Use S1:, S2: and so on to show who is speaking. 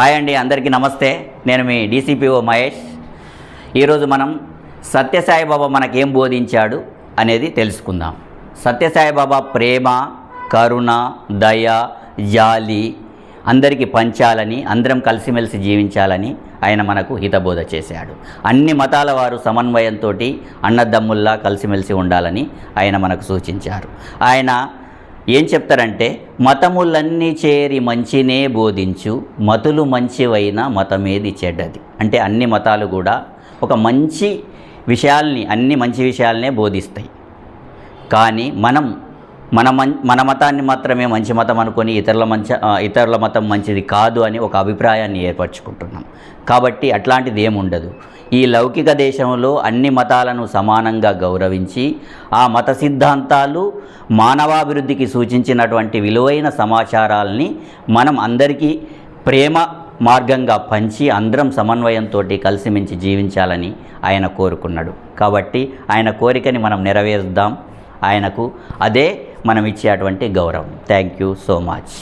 S1: Hi అండి అందరికీ నమస్తే. నేను మీ డీసీపీఓ మహేష్. ఈరోజు మనం సత్యసాయిబాబా మనకేం బోధించాడు అనేది తెలుసుకుందాం. సత్యసాయిబాబా ప్రేమ కరుణ దయ జాలి అందరికీ పంచాలని అందరం కలిసిమెలిసి జీవించాలని ఆయన మనకు హితబోధ చేశాడు. అన్ని మతాల వారు సమన్వయంతో అన్నదమ్ముల్లా కలిసిమెలిసి ఉండాలని ఆయన మనకు సూచించారు. ఆయన ఏం చెప్తారంటే మతములన్నీ చేరి మంచినే బోధించు మతులు మంచివైన మతమేది చెడ్డది. అంటే అన్ని మతాలు కూడా ఒక మంచి విషయాల్ని అన్ని మంచి విషయాలనే బోధిస్తాయి. కానీ మనం మన మం మన మతాన్ని మాత్రమే మంచి మతం అనుకొని ఇతరుల మంచి ఇతరుల మతం మంచిది కాదు అని ఒక అభిప్రాయాన్ని ఏర్పరచుకుంటున్నాం. కాబట్టి అట్లాంటిది ఏముండదు ఈ లౌకిక దేశంలో అన్ని మతాలను సమానంగా గౌరవించి ఆ మత సిద్ధాంతాలు మానవాభివృద్ధికి సూచించినటువంటి విలువైన సమాచారాల్ని మనం అందరికీ ప్రేమ మార్గంగా పంచి అందరం సమన్వయంతో కలిసిమించి జీవించాలని ఆయన కోరుకున్నాడు. కాబట్టి ఆయన కోరికని మనం నెరవేరుద్దాం. ఆయనకు అదే మనం ఇచ్చేటువంటి గౌరవం. Thank you so much.